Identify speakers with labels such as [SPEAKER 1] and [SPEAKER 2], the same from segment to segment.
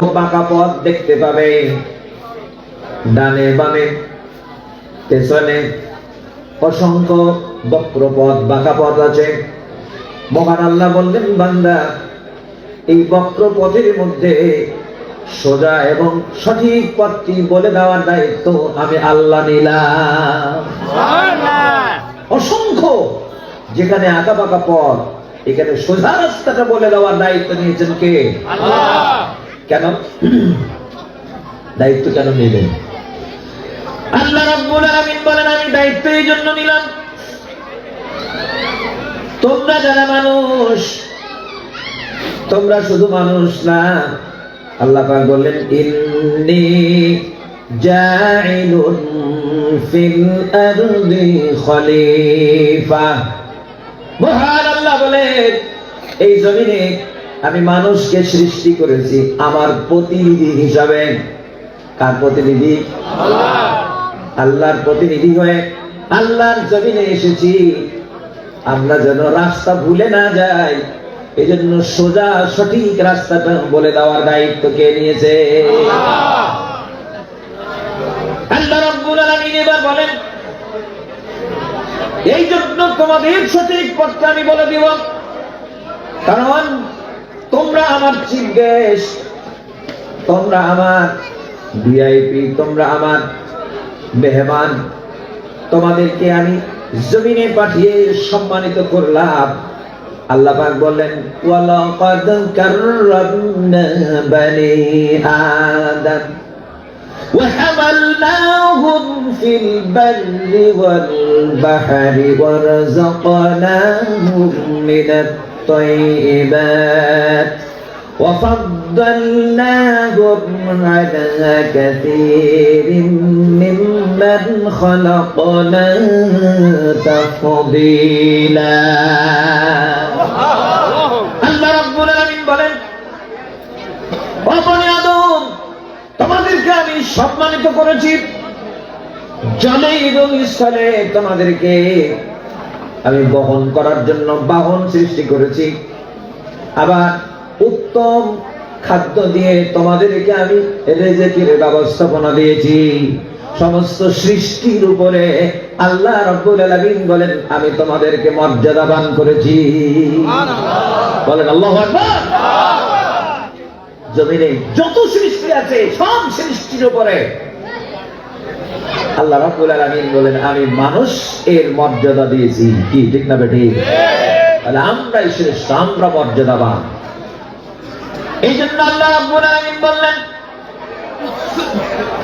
[SPEAKER 1] বাঁকা পথ দেখতে পাবে। ডানে বামে, পেছনে অসংখ্য বক্র পথ বাঁকা পথ আছে। মহান আল্লাহ বললেন, বান্দা, এই বক্র পথের মধ্যে সোজা এবং সঠিক পথটি বলে দেওয়ার দায়িত্ব আমি আল্লাহ নিলাম। অসংখ্য, যেখানে আঁকা বাঁকা পথ, এখানে সোজা রাস্তাটা বলে দেওয়ার দায়িত্ব নিয়েছেন কে? কেন? দায়িত্ব কেন নিলেন? আল্লাহ রাব্বুল আলামিন বলেন, আমি দায়িত্ব এই জন্য নিলাম। তোমরা যারা মানুষ, তোমরা শুধু মানুষ না, আল্লাহ পাক বললেন, ইন্নি জাইলুন ফিল আরদি খলিফা। মহান আল্লাহ বলেন, এই জমিনে আমি মানুষকে সৃষ্টি করেছি আমার প্রতিনিধি হিসাবে। কার প্রতিনিধি? আল্লাহর প্রতিনিধি হয়ে আল্লাহর জমিনে এসেছি। আমরা যেন রাস্তা ভুলে না যাই এই জন্য সোজা সঠিক রাস্তাটা বলে দেওয়ার দায়িত্ব কে নিয়েছে? আল্লাহ। রাব্বুল আলামিন এবার বলেন এই জন্য তোমাদের সঠিক পথটা আমি বলে দিব। কারণ তোমরা আমার চিফ গেস্ট তোমরা আমার ভিআইপি তোমরা আমার মেহমান তোমাদেরকে আমি জমিনে পাঠিয়ে সম্মানিত করলাম আল্লাহ পাক বললেন ওয়ালাকাদ কাররামনা বানি আদম وحملناهم في البر والبحر ورزقناهم من الطيبات وفضلناهم على كثير ممن خلقنا تفضيلا আল্লাহ রাব্বুল আলামিন বলেন ও বনি আদম তোমাদেরকে আমি সম্মানিত করেছি জলে এবং স্থলে তোমাদেরকে আমি বহন করার জন্য বাহন সৃষ্টি করেছি। আবার উত্তম খাদ্য দিয়ে তোমাদেরকে আমি রেজেকের ব্যবস্থাপনা দিয়েছি। সমস্ত সৃষ্টির উপরে আল্লাহ রব্বুল আলামিন বলেন আমি তোমাদেরকে মর্যাদা মর্যাদাবান করেছি। বলেন আল্লাহু আকবার! জমিনে যত সৃষ্টি আছে সব সৃষ্টির উপরে আল্লাহ রাব্বুল আলামিন বলেন, আমি মানুষ, এর মর্যাদা দিয়েছি। কি, ঠিক না বেটি? তাহলে আমরাই শ্রেষ্ঠ, আমরা মর্যাদাবান। এই জন্য আল্লাহ রাব্বুল আলামিন বললেন,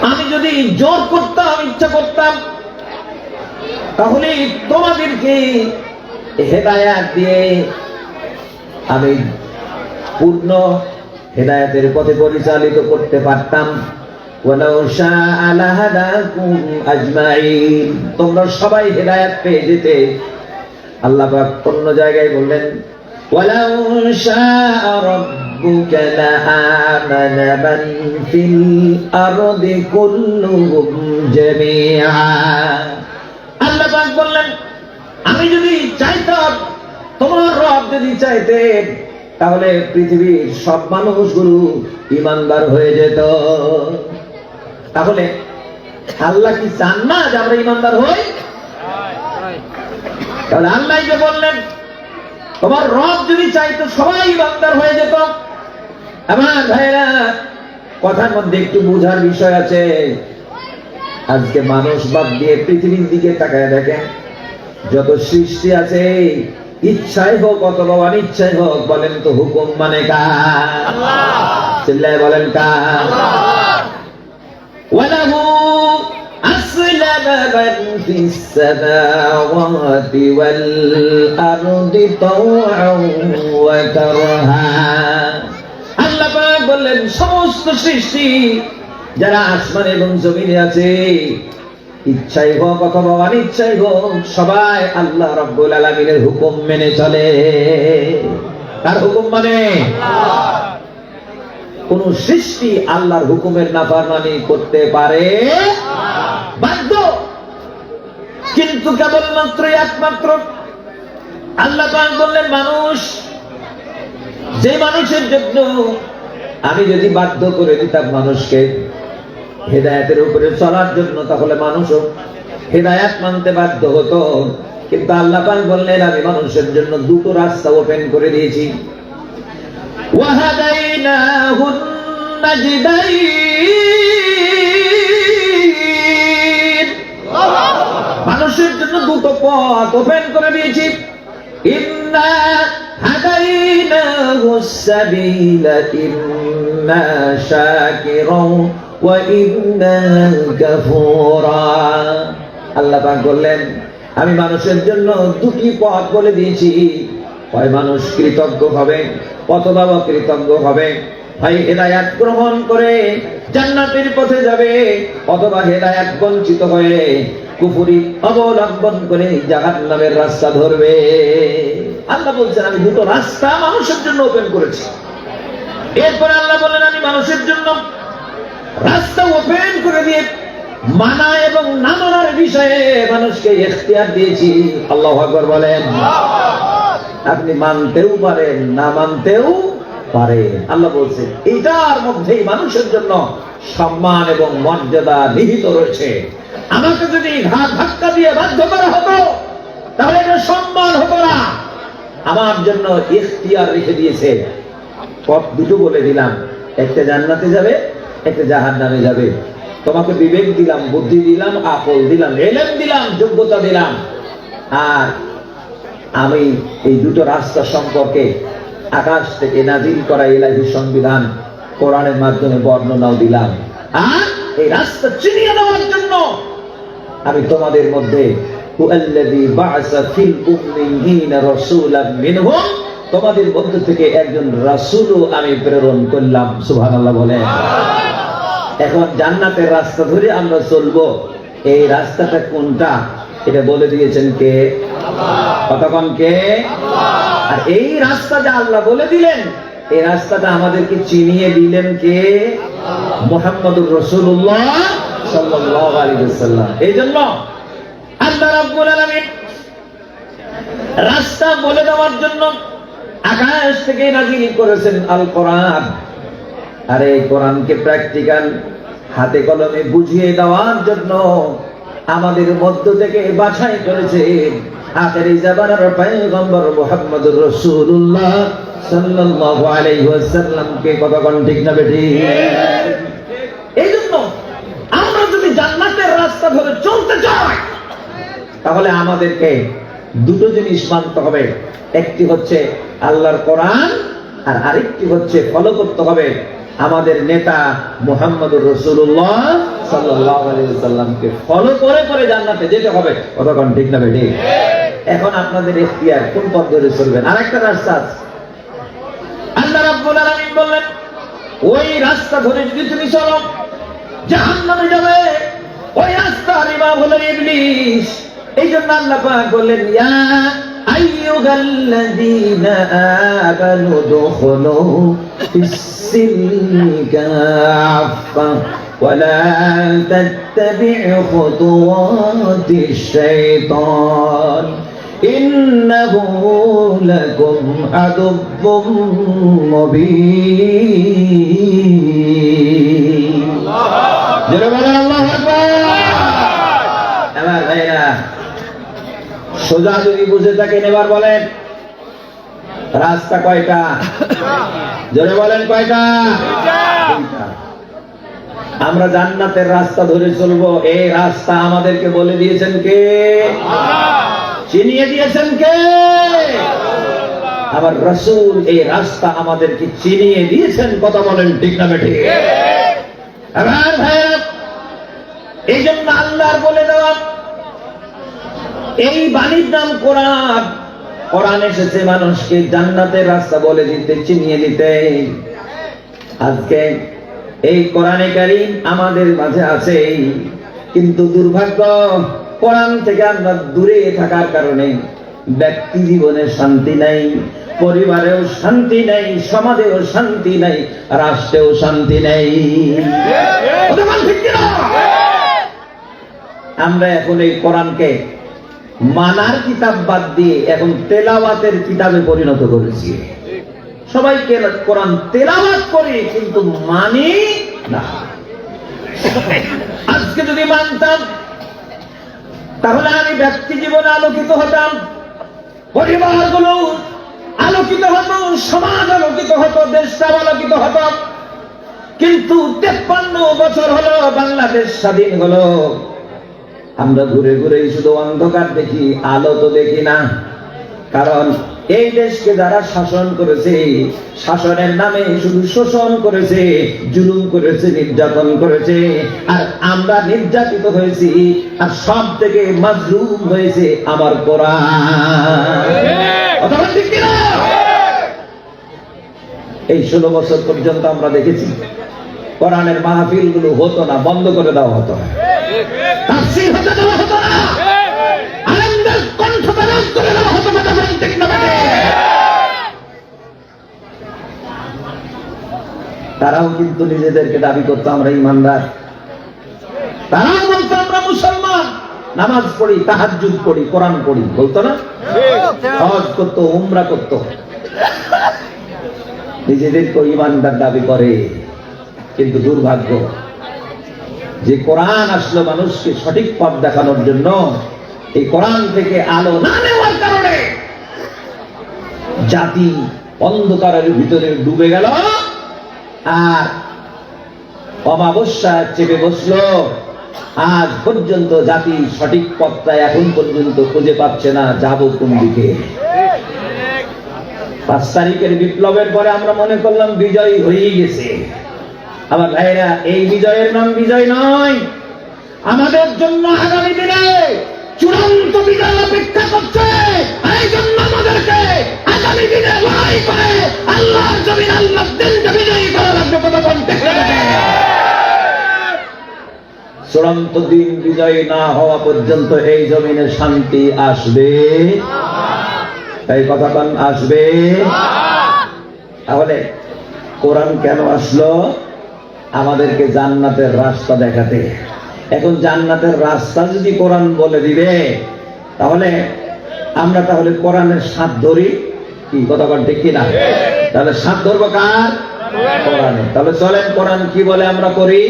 [SPEAKER 1] আমি যদি জোর করতাম, ইচ্ছা করতাম, তাহলে তোমাদেরকে হেদায়াত দিয়ে আমি পূর্ণ হেদায়াতের পথে পরিচালিত করতে পারতাম। তোমরা সবাই হেদায়াত পেয়ে যেতে। আল্লাহ অন্য জায়গায় বললেন, ওয়ালাউ শাআ রাব্বুকা লাআমানা মান ফিল আরদি কুল্লুহুম জামিআ। আল্লাহ পাক বললেন, আমি যদি চাইতাম, তোমার রব যদি চাইতেন, তাহলে পৃথিবীর সব মানুষগুলো ইমানদার হয়ে যেত। তাহলে আল্লাহ কি চান না যে আমরা ইমানদার হই? তাহলে আল্লাহ যে বললেন তোমার রব যদি চাইতো সবাই ইমানদার হয়ে যেত। আমার ভাইরা কথার মধ্যে একটু বোঝার বিষয় আছে। আজকে মানুষ বাদ দিয়ে পৃথিবীর দিকে তাকায় দেখেন যত সৃষ্টি আছে ইচ্ছাই হোক অথবা অনিচ্ছাই হোক বলেন তো হুকুম মানে কার? চিল্লায় বলেন কার? وله أسلم من في السماوات والأرض طوعا وكرها আল্লাহ পাক বললেন সমস্ত সৃষ্টি যারা আসমান এবং জমিনে আছে ইচ্ছাই হোক অথবা অনিচ্ছাই হোক সবাই আল্লাহ রব্বুল আলমিনের হুকুম মেনে চলে তার হুকুম মানে কোন সৃষ্টি আল্লাহর হুকুমের নাফরমানি করতে পারে? বাধ্য। কিন্তু কেবলমাত্র একমাত্র আল্লাহ বললেন, মানুষ যে মানুষের জন্য আমি যদি বাধ্য করে দিতাম মানুষকে হেদায়াতের উপরে চলার জন্য, তাহলে মানুষও হেদায়াত মানতে বাধ্য হতো। কিন্তু আল্লাহ বললেন, আমি মানুষের জন্য দুটো রাস্তা ওপেন করে দিয়েছি। وهديناه النجدين মানুষের জন্য দুটো পথ ওপেন করে দিয়েছি ইন্না হাদাইনাহু সাবিলা ইম্মা শাকিরাও ওয়া ইম্মা কাফুরা আল্লাহ পাক বললেন আমি মানুষের জন্য দুটি পথ বলে দিয়েছি হয় মানুষ কৃতজ্ঞ হবে অথবা কৃতজ্ঞ হবে। হয় হেদায়াত গ্রহণ করে জান্নাতের পথে যাবে, অথবা হেদায়াত বঞ্চিত হয়ে কুপুরি অবলম্বন করে জাহান নামের রাস্তা ধরবে। আল্লাহ বলছেন, আমি দুটো রাস্তা মানুষের জন্য ওপেন করেছি। এরপরে আল্লাহ বলেন, আমি মানুষের জন্য রাস্তা ওপেন করে দিয়ে মানা এবং না মানার বিষয়ে মানুষকে এখতিয়ার দিয়েছি। আল্লাহ আকবর বলেন। আপনি মানতেও পারেন, না মানতেও পারে আল্লাহ বলছেন, এটার মধ্যেই মানুষের জন্য সম্মান এবং মর্যাদা নিহিত রয়েছে। আমাকে যদি ঘাট ধাক্কা দিয়ে বাধ্য করা হতো, তাহলে এটা সম্মান হতো না। আমার জন্য ইখতিয়ার রেখে দিয়েছে। পথ দুটো বলে দিলাম। একটা জান্নাতে যাবে, একটা জাহান নামে যাবে। তোমাকে বিবেক দিলাম, বুদ্ধি দিলাম, আকল দিলাম, এলেম দিলাম, যোগ্যতা দিলাম। আর আমি এই দুটো রাস্তা সম্পর্কে আকাশ থেকে নাজিল করা ইলাহি সংবিধান কোরআনের মাধ্যমে বর্ণনাও দিলাম। আর এই রাস্তা চিনিয়ে দেওয়ার জন্য আমি তোমাদের মধ্যে তোমাদের মধ্য থেকে একজন রাসূলও আমি প্রেরণ করলাম। সুবহানাল্লাহ বলেন। এখন জান্নাতের রাস্তা ধরে আমরা চলবো। এই রাস্তাটা কোনটা? এটা বলে দিয়েছেন কে? কতক্ষণ কে? আর এই রাস্তা যা আল্লাহ বলে দিলেন, এই রাস্তাটা আমাদেরকে চিনিয়ে দিলেন কে? মোহাম্মদুর রসুল্লাহ আল্লাহ রাস্তা বলে দেওয়ার জন্য আকাশ থেকে নাজিল করেছেন আল কোরআন আর এই কোরআনকে প্র্যাকটিক্যাল হাতে কলমে বুঝিয়ে দেওয়ার জন্য আমাদের মধ্য থেকে বাছাই করেছে আখেরি জামানার পয়গম্বর মুহাম্মদুর রাসূলুল্লাহ সাল্লাল্লাহু আলাইহি ওয়াসাল্লামকে কতক্ষণ ঠিক না বেটি? এই জন্য আমরা যদি জান্নাতের রাস্তা ধরে চলতে চাই, তাহলে আমাদেরকে দুটো জিনিস মানতে হবে। একটি হচ্ছে আল্লাহর কোরআন আর আরেকটি হচ্ছে ফলো করতে হবে। আমাদের নেতা মুহাম্মদুর রসুল্লাহ সাল্লামকে ফলো করে করে জান্নাতে যেতে হবে। কতক্ষণ? ঠিক না বেটি এখন আপনাদের ইখতিয়ার কোন পথ ধরে চলবেন? আরেকটা রাস্তা আছে। আল্লাহ রাব্বুল আলামিন বললেন, ওই রাস্তা ধরে যদি তুমি চলো, জাহান্নামে যাবে। ওই রাস্তা হলো ইবলিস এই জন্য আল্লাহ পাক বললেন, ইয়া أيها الذين آمنوا ادخلوا في السلم كافة ولا تتبع خطوات الشيطان إنه لكم عدو مبين الله সোজা যদি বুঝে থাকেন এবার বলেন রাস্তা কয়টা? জোরে বলেন কয়টা? আমরা জান্নাতের রাস্তা ধরে চলবো এই রাস্তা আমাদেরকে বলে দিয়েছেন কে? চিনিয়ে দিয়েছেন কে? আবার রসুল এই রাস্তা আমাদেরকে চিনিয়ে দিয়েছেন কথা বলেন ঠিক না বেঠিক? এই জন্য আল্লাহর বলে দেওয়া এই বাণীর নাম কোরআন। কোরআন এসেছে মানুষকে জান্নাতের রাস্তা বলে দিতে, চিনিয়ে দিতে। আজকে এই কোরআনে কারিম আমাদের মাঝে আছে। কিন্তু দুর্ভাগ্য, কোরআন থেকে আমরা দূরে থাকার কারণে ব্যক্তি জীবনে শান্তি নাই, পরিবারেও শান্তি নাই, সমাজেও শান্তি নাই, রাষ্ট্রেও শান্তি নাই? আমরা এখন এই কোরআনকে মানার কিতাব বাদ দিয়ে এখন তেলাওয়াতের কিতাবে পরিণত করেছি। সবাইকে কোরআন তেলাওয়াত করি, কিন্তু মানি না। আজকে যদি মানতাম, তাহলে আমি ব্যক্তি জীবনে আলোকিত হতাম পরিবার পরিবারগুলো আলোকিত হতো, সমাজ আলোকিত হতো দেশটা আলোকিত হতো। কিন্তু তেপ্পান্ন বছর হলো বাংলাদেশ স্বাধীন হলো। আমরা ঘুরে ঘুরে শুধু অন্ধকার দেখি, আলো তো দেখি না কারণ এই দেশকে যারা শাসন করেছে, শাসনের নামে শুধু শোষণ করেছে, জুলুম করেছে, নির্যাতন করেছে, আর আমরা নির্যাতিত হয়েছি, আর সব থেকে মাজলুম হয়েছে আমার কোরআন? এই ষোলো বছর পর্যন্ত আমরা দেখেছি কোরআনের মাহফিলগুলো হতো না বন্ধ করে দেওয়া হতো তাফসীর হতে দেওয়া হতো না। আলেমদের কণ্ঠ বেরোজ করে দেওয়া হতো না ঠিক না তারাও কিন্তু নিজেদেরকে দাবি করতো আমরা ইমানদার। তারাও বলতো আমরা মুসলমান। নামাজ পড়ি তাহাজ্জুদ পড়ি কোরআন পড়ি বলতো না? হজ করতো উমরা করতো। নিজেদেরকে ইমানদার দাবি করে। কিন্তু দুর্ভাগ্য যে কোরআন আসলো মানুষকে সঠিক পথ দেখানোর জন্য, এই কোরআন থেকে আলো না নেওয়ার কারণে জাতি অন্ধকারের ভিতরে ডুবে গেল আর অমাবস্যা চেপে বসল। আজ পর্যন্ত জাতি সঠিক পথটা এখন পর্যন্ত খুঁজে পাচ্ছে না, যাব কোন দিকে। পাঁচ তারিখের বিপ্লবের পরে আমরা মনে করলাম বিজয়ী হয়েই গেছে। আমার ভাইরা এই বিজয়ের নাম বিজয় নয়। আমাদের জন্য আগামী দিনে চূড়ান্ত বিজয় অপেক্ষা করছে। এই জন্য আমাদেরকে আগামী দিনে লড়াই করে আল্লাহর জমিন আল্লাহ দিনকে বিজয়ী করা লাগবে কথা বলতে চূড়ান্ত দিন বিজয় না হওয়া পর্যন্ত এই জমিনে শান্তি আসবে। এই কথাটা আসবে। তাহলে কোরআন কেন আসলো? আমাদেরকে জান্নাতের রাস্তা দেখাতে। এখন জান্নাতের রাস্তা যদি কোরআন বলে দিবে, তাহলে আমরা তাহলে কোরআনের সাথ ধরি? কি, কথা বল ঠিক কিনা? তাহলে সাথ ধরবো কার? কোরআনে তাহলে চলেন, কোরআন কি বলে আমরা করি?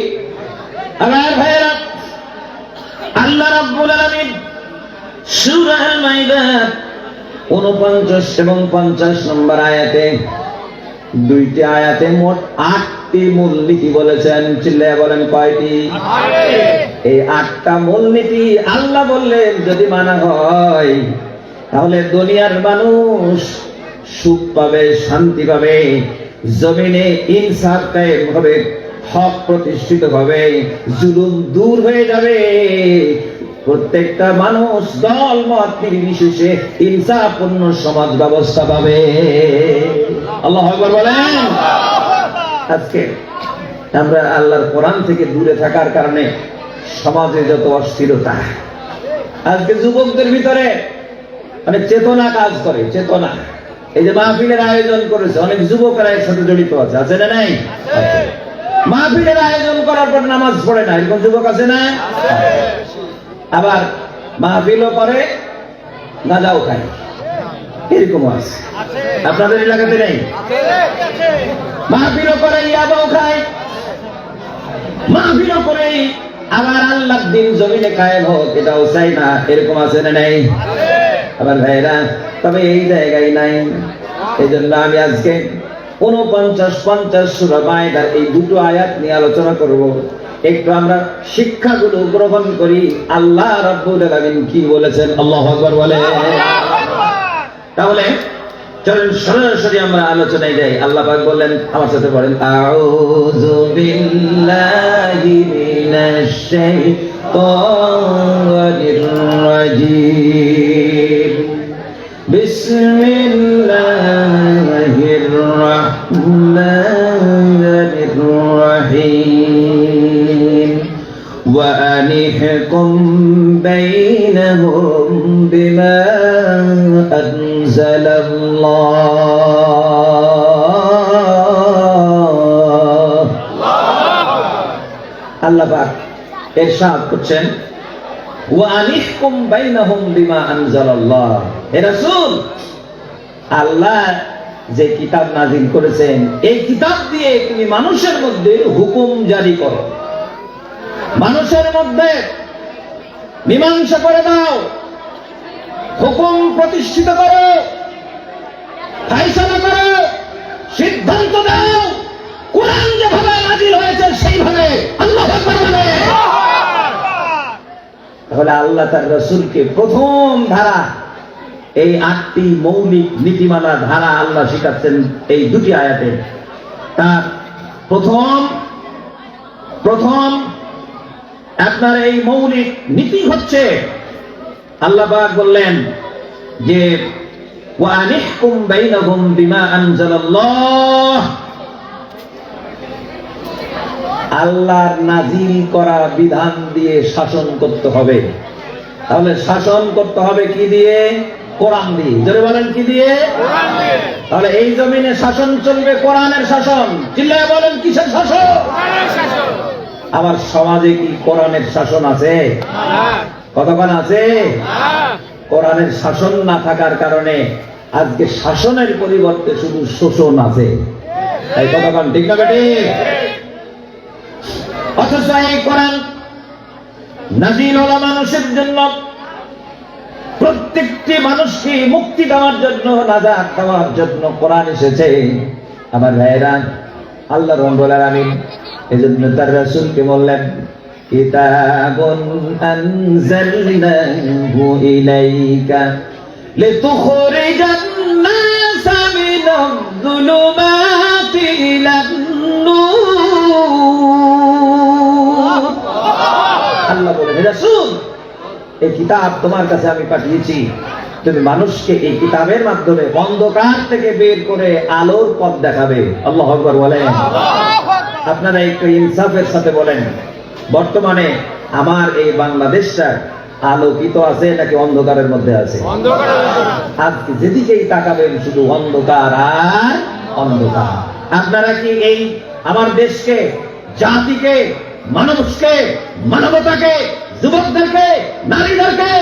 [SPEAKER 1] আমার আল্লাহ রাব্বুল আলামিন সূরা মাইদা 49 এবং 50 নম্বর আয়াতে, দুইটি আয়াতে মোট আটটি মূলনীতি বলেছেন চিল্লায় বলেন কয়টি? এই আটটা মূলনীতি আল্লাহ বললেন, যদি মানা হয়, তাহলে দুনিয়ার মানুষ সুখ পাবে, শান্তি পাবে, জমিনে ইনসাফ কায়েম হবে, হক প্রতিষ্ঠিত হবে, জুলুম দূর হয়ে যাবে। প্রত্যেকটা মানুষ দল, মত, নির্বিশেষে ইনসাফপূর্ণ সমাজ ব্যবস্থা পাবে। আল্লাহ বলেন। আজকে আমরা আল্লাহর কোরআন থেকে দূরে থাকার কারণে সমাজে যত অস্থিরতা আজকে যুবকদের ভিতরে মানে চেতনা কাজ করে চেতনা। এই যে মাহফিলের আয়োজন করেছে অনেক যুবকেরা এর সাথে জড়িত আছে আছে না নাই। মাহফিলের আয়োজন করার পর নামাজ পড়ে না এরকম যুবক আছে না? আবার মাহফিলও করে গাঁজাও খায়। এরকম আছে। আপনাদের এলাকাতে নেই? মাহফিলও করে ইয়াবাও খায়। মাহফিলও করে আবার আল্লাহ দিন জমিনে কায়েম হোক এটাও চাই না। এরকম আছে না নেই? আবার ভাইরা তবে এই জায়গায় নাই। এই জন্য আমি আজকে উনপঞ্চাশ পঞ্চাশ সুরা মায়দার এই দুটো আয়াত নিয়ে আলোচনা করব। একটু আমরা শিক্ষাগুলো গ্রহণ করি। আল্লাহ রাব্বুল আলামিন কি বলেছেন? আল্লাহু আকবার বলে। তাহলে চলেন সরাসরি আমরা আলোচনায় যাই, আল্লাহ পাক বললেন, আমার সাথে বলেন আউযু বিল্লাহি মিনাশ শাইতানির রাজিম। বিসমিল্লাহির রাহমানির রাহিম। ওয়া আনিহকুম বাইনাহুম বিমা أنزل الله আল্লাহ পাক এরশাদ করছেন ওয়ানিহকুম বাইনাহুম বিমা আনজালাল্লাহ হে রাসূল আল্লাহ যে কিতাব নাজিল করেছেন এই কিতাব দিয়ে তুমি মানুষের মধ্যে হুকুম জারি করো মানুষের মধ্যে মীমাংসা করে দাও হুকুম প্রতিষ্ঠিত করো, ফাইসলা করো, সিদ্ধান্ত দাও কোরআন যেভাবে নাজিল হয়েছে সেইভাবে আল্লাহ আকবার তাহলে আল্লাহ তার রসুলকে প্রথম ধারা, এই আটটি মৌলিক নীতিমালা ধারা আল্লাহ শিখাচ্ছেন এই দুটি আয়াতে। তার প্রথম প্রথম, আপনার এই মৌলিক নীতি হচ্ছে আল্লাহ পাক বললেন যে ওয়ানিহকুম বাইনাহুম বিমা আনজালাল্লাহ। আল্লাহর নাজিল করা বিধান দিয়ে শাসন করতে হবে। তাহলে শাসন করতে হবে কি দিয়ে? কোরআন দিয়ে। বলেন কি দিয়ে? তাহলে এই জমিনে শাসন চলবে কোরআনের শাসন। চিল্লায় বলেন কিসের শাসন? আমার সমাজে কি কোরআনের শাসন আছে? কতক্ষণ আছে? কোরআনের শাসন না থাকার কারণে আজকে শাসনের পরিবর্তে শুধু শোষণ আছে। তাই কতক্ষণ ঠিক না বেটি? অথচ এই কোরআন নাজিল হলো মানুষের জন্য। প্রত্যেকটি মানুষকে মুক্তি দেওয়ার জন্য নাজাত দেওয়ার জন্য কোরআন এসেছে। আমার ভাইয়েরা আল্লাহ রব্বুল আলামিন এজন্য তার রাসূলকে বললেন লিতুখরিজান নাসা মিনাল যুলুমাতি ইলান নূর আল্লাহ বলেন রাসূল এই কিতাব তোমার কাছে আমি পাঠিয়েছি। তুমি মানুষকে এই কিতাবের মাধ্যমে অন্ধকার থেকে বের করে আলোর পথ দেখাবে। আল্লাহ আকবার বলেন। আপনারা একটু ইনসাফের সাথে বলেন। বর্তমানে আমার এই বাংলাদেশটা আলোকিত আছে নাকি অন্ধকারের মধ্যে আছে? আজকে যেদিকেই তাকাবেন শুধু অন্ধকার আর অন্ধকার। আপনারা কি এই আমার দেশকে জাতিকে মানুষকে মানবতাকে যুবকদেরকে নারীদেরকে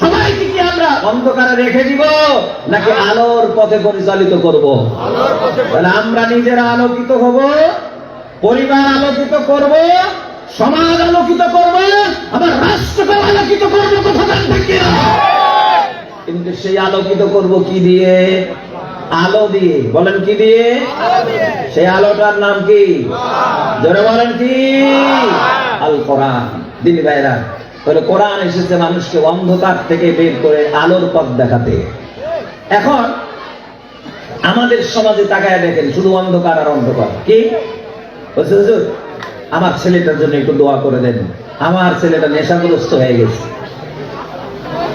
[SPEAKER 1] সবাইকে কি আমরা অন্ধকারে রেখে দিব নাকি আলোর পথে পরিচালিত করব? তাহলে আমরা নিজেরা আলোকিত হব পরিবার আলোকিত করব সমাজ আলোকিত করব, আবার রাষ্ট্রকে আলোকিত করব কথা বলেন ঠিক কিনা? কিন্তু সেই আলোকিত করব কি দিয়ে? আলো দিয়ে। বলেন কি দিয়ে? সেই আলোটার নাম কি? জোরে বলেন কি? আল কোরআন। দিদি ভাইরা, তাহলে কোরআন এসেছে মানুষকে অন্ধকার থেকে বের করে আলোর পথ দেখাতে। এখন আমাদের সমাজে তাকায় দেখেন, শুধু অন্ধকার আর অন্ধকার। কি? আমার ছেলেটার জন্য একটু দোয়া করে দেন। আমার ছেলেটা নেশাগ্রস্ত হয়ে গেছে।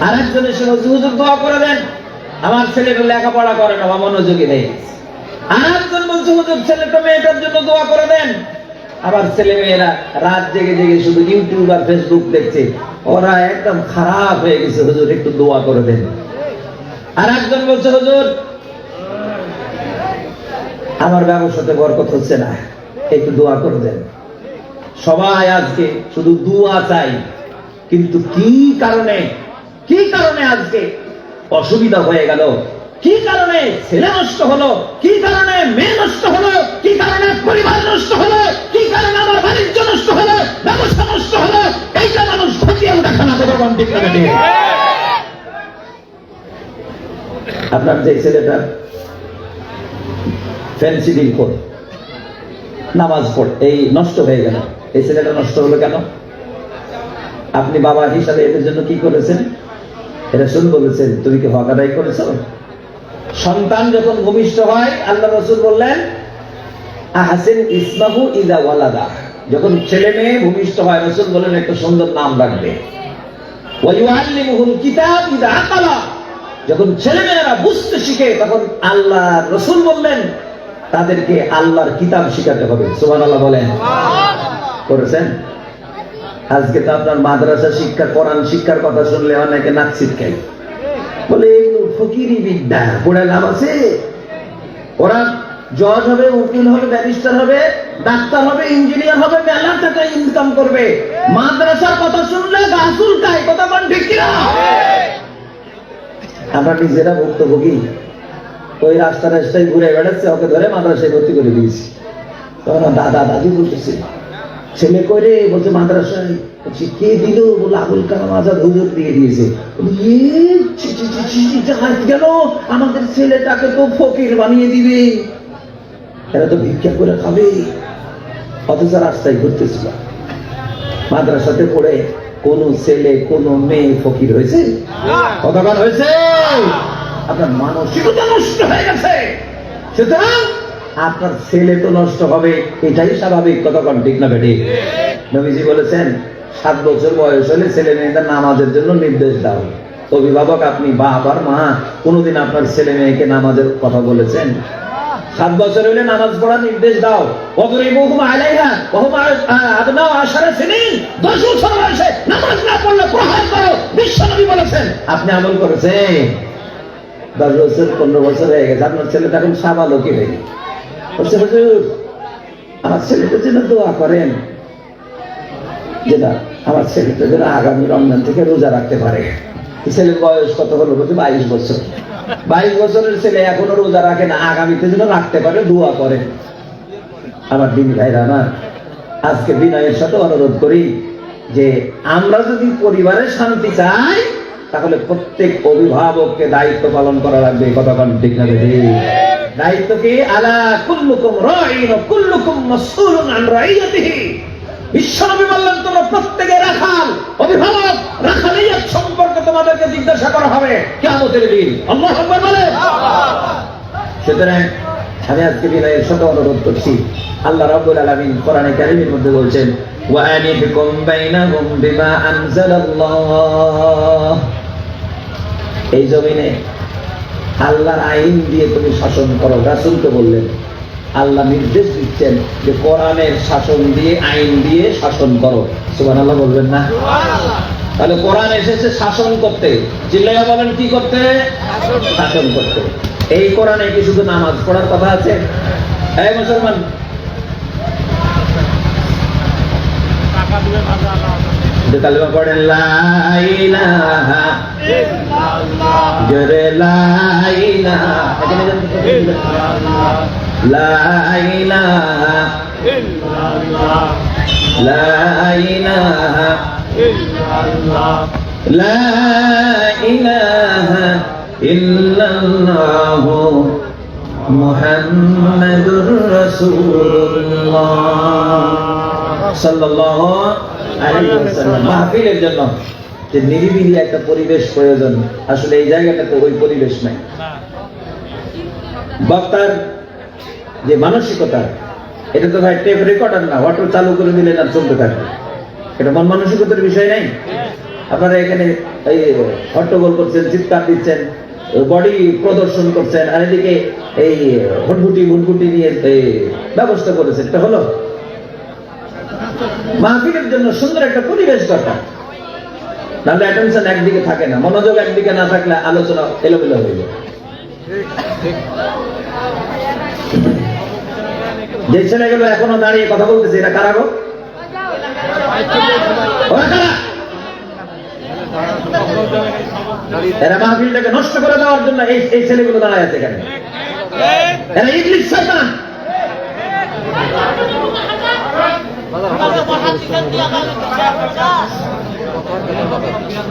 [SPEAKER 1] আর একজন এসে হুজুর, দোয়া করে দেন। আমার ছেলেটা লেখাপড়া করে না মনোযোগী নেই। আর একজন বলছে, হুজুর, ছেলেটা মেয়েটার জন্য দোয়া করে দেন। আবার ছেলে মেয়েরা রাত জেগে জেগে শুধু ইউটিউব আর ফেসবুক দেখছে। ওরা একদম খারাপ হয়ে গেছে, হুজুর, একটু দোয়া করে দেন। আর একজন বলছে, হুজুর, আমার ব্যবসাতে বরকত হচ্ছে না, একটু দোয়া করে দেন। সবাই আজকে শুধু দোয়া চাই। কিন্তু কি কারণে? কি কারণে আজকে? অসুবিধা হয়ে গেল। কি কারণে ছেলে নষ্ট হলো? কি কারণে মেয়ে নষ্ট হলো? কি কারণে পরিবার নষ্ট হলো? কি কারণে আমার বাণিজ্য নষ্ট হলো? ব্যবসা নষ্ট হলো? এইটা মানুষ খতিয়ে ওঠা খানা ভগবান ঠিক আপনার যে ছেলেটা ফ্যান্সি ডিল করে নামাজ পড়, এই নষ্ট হয়ে গেল। এই ছেলেটা নষ্ট হলো কেন? আপনি বাবা হিসাবে এদের জন্য কি করেছেন? এটা শুন বলেছেন, তুমি কি হক আদায় করেছ? সন্তান যখন ভূমিষ্ঠ হয়, আল্লাহ রসুল বললেন, আহাসিন ইসমাহু ইদা ওয়ালাদা। যখন ছেলে মেয়ে ভূমিষ্ঠ হয়, রসুল বলেন, একটা সুন্দর নাম রাখবে। যখন ছেলেমেয়েরা বুঝতে শিখে, তখন আল্লাহ রসুল বললেন, তাদেরকে আল্লাহর কিতাব শিখাতে হবে। সুবান আল্লাহ বলেন। করেছেন? আজকে তো আপনার মাদ্রাসা শিক্ষা, কোরআন শিক্ষার কথা শুনলে অনেকে নাক শিক্ষাই বলে এগুলো ফকিরি বিদ্যা, পড়ে লাভ আছে? ওরা জজ হবে, উকিল হবে, ব্যারিস্টার হবে, ডাক্তার হবে, ইঞ্জিনিয়ার হবে মেলা টাকা ইনকাম করবে। মাদ্রাসার কথা শুনলে গাছুল খায় কথা বল ঠিক আমরা নিজেরা ভুক্তভোগী ওই রাস্তা রাস্তায় ঘুরে বেড়াচ্ছে, ওকে ধরে মাদ্রাসায় ভর্তি করে দিয়েছি। তখন দাদা দাদি বলতেছে ছেলে করে বলছে মাদ্রাসায় বলছি কে দিল? বলে আবুল কালাম আজাদ হুজুর দিয়ে দিয়েছে। গেল আমাদের ছেলেটাকে তো ফকির বানিয়ে দিবে। এরা তো ভিক্ষা করে খাবে। অথচ রাস্তায় ঘুরতেছিল মাদ্রাসাতে পড়ে কোন ছেলে কোন মেয়ে ফকির হয়েছে? কতবার হয়েছে আপনার মানসিকতা নষ্ট হয়ে গেছে। সুতরাং আপনার ছেলে তো নষ্ট হবে, এটাই স্বাভাবিক, কতক্ষণ ঠিক না বেটে নবীজি বলেছেন, সাত বছর বয়স হলে ছেলে মেয়েদের নামাজের জন্য নির্দেশ দাও। অভিভাবক, আপনি বা আবার মা, কোনোদিন আপনার ছেলে মেয়েকে নামাজের কথা বলেছেন? সাত বছর হলে নামাজ পড়ার নির্দেশ দাও। নামাজ না পড়লে প্রহার করো বিশ্বনবী বলেছেন। আপনি আমল করেছেন? দশ বছর, পনেরো বছর হয়ে গেছে, আপনার ছেলেটা এখন সাবালকই হয়ে গেছে বলছে হুজুর আমার ছেলেটার জন্য দোয়া করেন। যেটা আমার ছেলেটা যেন আগামী রমজান থেকে রোজা রাখতে পারে। ছেলের বয়স কত হলো? বলছে বাইশ বছর। বাইশ বছরের ছেলে এখনও রোজা রাখে না, আগামীতে যেন রাখতে পারে, দোয়া করে। আমার দিন ভাইরা আমার, আজকে বিনয়ের সাথে অনুরোধ করি যে আমরা যদি পরিবারের শান্তি চাই তাহলে প্রত্যেক অভিভাবককে দায়িত্ব পালন করা লাগবে কতক্ষণ ঠিক না? দায়িত্ব কি? আলা কুল্লুকুম রাইন কুল্লুকুম মাসউলুন আন রাইয়াতিহি। বিশ্বনবী বললেন, তোমরা প্রত্যেকে রাখাল, অভিভাবক, রাখালিয়াত সম্পর্কে তোমাদেরকে জিজ্ঞাসা করা হবে কিয়ামতের দিন। আল্লাহু আকবার বলেন সুতরাং আমি আজকে বিনয়ের সাথে অনুরোধ করছি। আল্লাহ রাব্বুল আলামিন কোরআনে কারীমের মধ্যে বলছেন, ওয়া আনিহকুম বাইনাহুম বিমা আনজালাল্লাহ। এই জমিনে আল্লাহর আইন দিয়ে তুমি শাসন করো। রাসূল তো বললেন, আল্লাহ নির্দেশ দিচ্ছেন যে কোরআনের শাসন দিয়ে, আইন দিয়ে শাসন করো। সুবহানাল্লাহ বলবেন না? তাহলে কোরআন এসেছে শাসন করতে। চিল্লাইয়া বলেন, কি করতে? শাসন করতে। এই কোরআনে কি শুধু নামাজ পড়ার কথা আছে? এই মুসলমান যে কালেমা পড়েন লা ইলাহা জোরে লা ইলাহা। এখানে যান তো। লা ইলাহা লা মাহফিলের জন্য যে নিরিবিলি একটা পরিবেশ প্রয়োজন, আসলে এই জায়গাটাতে ওই পরিবেশ নাই। বক্তার যে মানসিকতা, এটা তো ভাই টেপ রেকর্ডার না অটো চালু করে দিলে না চলতে থাকবে। এটা মন মানসিকতার বিষয় নাই? আপনারা এখানে এই হট্টগোল করছেন, চিৎকার দিচ্ছেন, বডি প্রদর্শন করছেন, আর এদিকে এই হুটগুটি হুটগুটি নিয়ে ব্যবস্থা করেছেন। এটা হলো? মাহফিলের জন্য সুন্দর একটা পরিবেশ দরকার। নাহলে অ্যাটেনশন একদিকে থাকে না, মনোযোগ একদিকে না থাকলে আলোচনা এলোমেলো হয়ে যায়। যে ছেলেগুলো এখনও দাঁড়িয়ে কথা বলতেছে এটা কারা গো? এরা মাহফিলটাকে নষ্ট করে দেওয়ার জন্য এই এই ছেলেগুলো দাঁড়ায় আছে এখানে। এরা ইংলিশ শয়তান।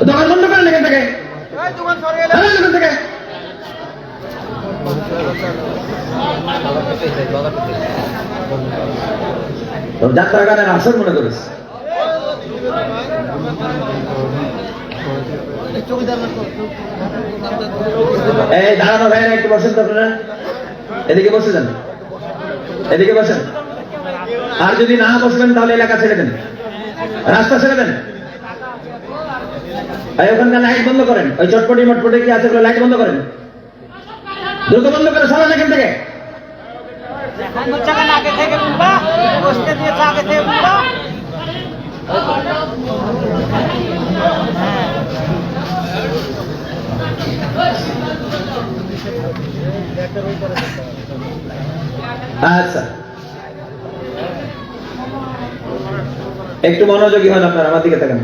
[SPEAKER 1] দোকান বন্ধ করেন এখান থেকে। এখান থেকে। যাত্রা গানের আসর মনে করিস। এই দাঁড়ানো ভাইরা একটু বসেন তো আপনারা। এদিকে বসে যান। এদিকে বসেন। আর যদি না বসবেন, তাহলে এলাকা ছেড়ে দেন। রাস্তা ছেড়ে দেন। ওখানকার লাইট বন্ধ করেন। ওই চটপটি মটপটি কি আছে লাইট বন্ধ করেন। দ্রুত বন্ধ করে সরান এখান থেকে।
[SPEAKER 2] বাচ্চাকে
[SPEAKER 1] একটু মনোযোগী হন আপনার আমার দিকে থাকেন